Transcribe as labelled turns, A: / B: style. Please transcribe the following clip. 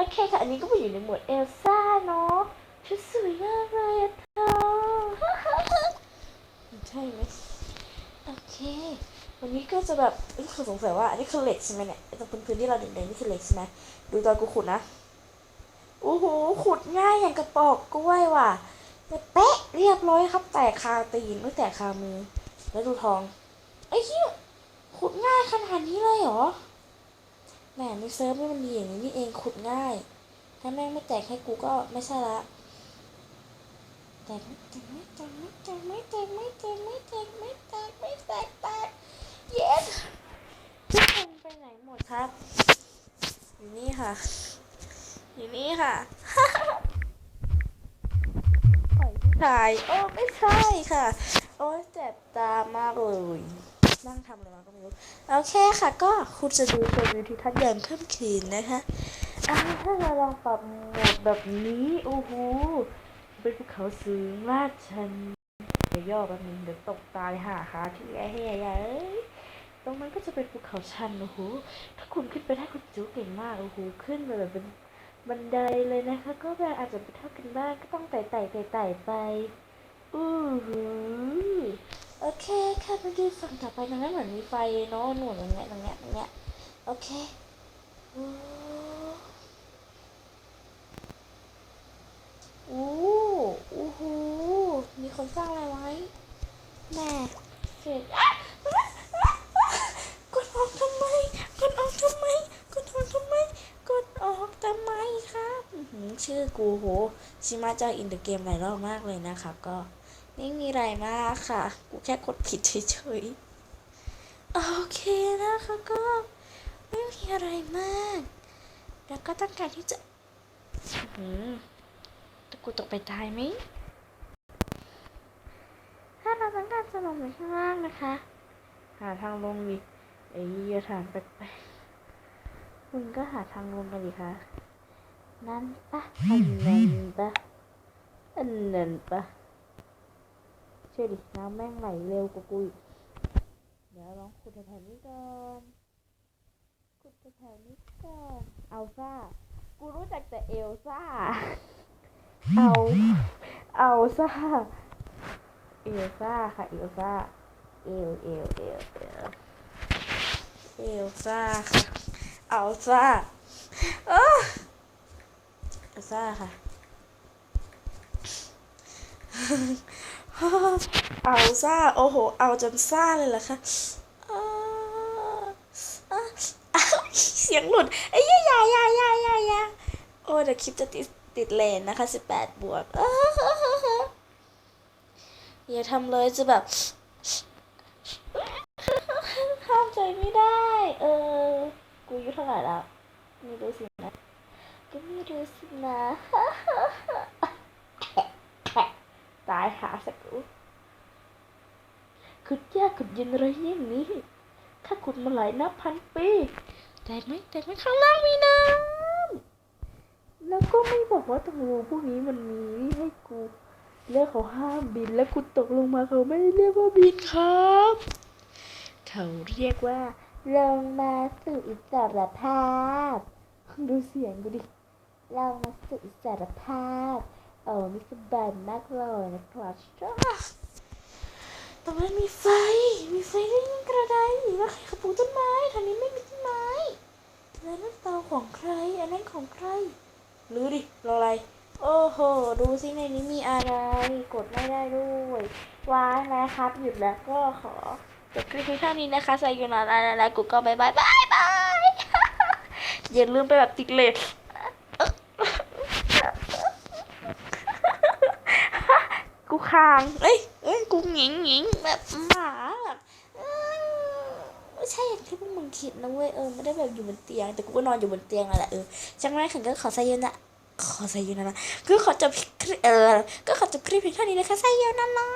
A: โอเคค่ะ อันนี้ก็มาอยู่ในหมวดเอลซ่าเนาะชุดสวยมากเลยอะเธอใช่ไหมโอเค วันนี้ก็จะแบบเอ้ยคือสงสัยว่า อันนี้คือเหล็กใช่ไหมเนี่ยไอ้ตรงพื้นๆที่เราแดงๆนี่คือเหล็กใช่ไหมดูตอนกูขุดนะโอ้โหขุดง่ายอย่างกระปอกกล้วยว่ะแต่เป๊ะเรียบร้อยครับ แตกคาตีนไม่แตกคามือ แล้วดูทองไอ้เหี้ยขุดง่ายขนาดนี้เลยเหรอ แหมในเซิร์ฟไม่มันดีอย่างนี้นี่เองขุดง่าย ถ้าแม่งไม่แจกให้กูก็ไม่ใช่ละแตกไม่แตกไม่แตกไม่แตกไม่แตกไม่แตกไม่แตกไม่แตกไม่แตกเย็ดทุกคนไปไหนหมดครับ อยู่นี่ค่ะ อยู่นี่ค่ะปล่อ้ชายโอ้ไม่ใช่ค่ะ โอ้เจ็บตามากเลย นั่งทำอะไรมาก็ไม่รู้ โอเคค่ะ ก็คุณจะดูตัววิวทิวทัศน์ยามค่ำคืนนะคะอาถ้าเราลองปรับโหมดแบบนี้ โอ้โห เป็นภูเขาสูงลาดชันเดี๋ยวย่อแป๊บนึงเดี๋ยวตกตายหาขาที่แย่แย่เอ้ยตรงนั้นก็จะเป็นภูเขาชัน โอ้โห ถ้าคุณขึ้นไปได้คุณจูเก่งมาก โอ้โห ขึ้นไปแบบเป็นบันไดเลยนะคะ ก็แบบอาจจะไปเท่ากันบ้าง ก็ต้องไต่ไต่ไต่ไต่ไปอู้หู โอเคค่ะไปดูฝั่งต่อไปตรงนั้นเหมือนมีไฟเนาะหนุนตรงเนี้ยตรงเนี้ยตรงเนี้ยโอเคอู้โอ้โอ้โหมีคนสร้างอะไรไว้แม่เสร็จกดออกทำไมกดออกทำไมกดออกทำไมกดออกทำไมครับชื่อกูโหชิมาจากอินเดอะเกมหลายรอบมากเลยนะครับก็ ไม่มีอะไรมากค่ะ กูแค่กดผิดเฉยๆ โอเคนะคะก็ไม่มีอะไรมาก แล้วก็ต้องการที่จะอื้อหือตะกูตกไปตายไหม ถ้าเราต้องการจะลงไปข้างล่างนะคะ หาทางลงดิไอ้เหี้ยทางแปลกๆมึงก็หาทางลงกันดิคะนั่นปะอันนั้นปะอันนั้นปะ เชื่อดิน้ำแม่งไหลเร็วกว่ากูอีกเดี๋ยวลองขุดแถวๆนี้ก่อนขุดแถวๆนี้ก่อนเอาซ่ากูรู้จักแต่เอลซ่า เอาเอาซ่าเอลซ่าค่ะเอลซ่าเอลเอลเอลเอลเอลซ่าค่ะเอาซ่าเออเอลซ่าค่ะ เอาซ่า โอ้โห เอาจนซ่าเลยเหรอคะเสียงหลุดไอ้ยยายายายายาโอ้เดี๋ยวคลิปจะติดติดเลนนะคะ18บวกอ้าอย่าทำเลยจะแบบห้ามใจไม่ได้ เออ กูอายุเท่าไหร่แล้วไม่รู้สินะ ก็ไม่รู้สินะ ตายหาสักกูขุดยากขุดเย็นอะไรอย่างนี้ ถ้าขุดมาหลายนับพันปีแต่ไม่แต่ไม่ข้างล่างมีน้ำแล้วก็ไม่บอกว่าตรงรูพวกนี้มันมีให้กูเรียกเขาห้ามบินแล้วกูตกลงมาเขาไม่เรียกว่าบินครับ เขาเรียกว่าลงมาสู่อิสรภาพ ดูเสียงกูดิลงมาสู่อิสรภาพ โอ้มีสบายมากเลยนะครับชอบตรงนั้นมีไฟ มีไฟได้ยิ่งกระไดแล้วใครขับปลูกต้นไม้ทางนี้ไม่มีต้นไม้แล้วนั่นเตาของใคร อันนั้นของใครรู้ดิรออะไร โอ้โห ดูสิในนี้มีอะไร กดไม่ได้ด้วยว้ายนะครับ หยุดแล้วก็ขอจบคลิปเพียงเท่านี้นะคะใส่ยูนาแล้วแล้วกูก็บายบายบายบายอย่าลืมไปแบบติดเลท กู คาง เอ้ยเอ้ยกูหงิงหงิงแบบหมาแบบไม่ใช่อย่างที่พวกมึงคิดนะเว้ยเออไม่ได้แบบอยู่บนเตียง แต่กูก็นอนอยู่บนเตียงอะแหละเออจากนั้นขันก็ขอไซโยนะขอไซโยนะนะคือขอจบคลิปเออก็ขอจบคลิปเพียงเท่านี้นะคะไซโยนะนะ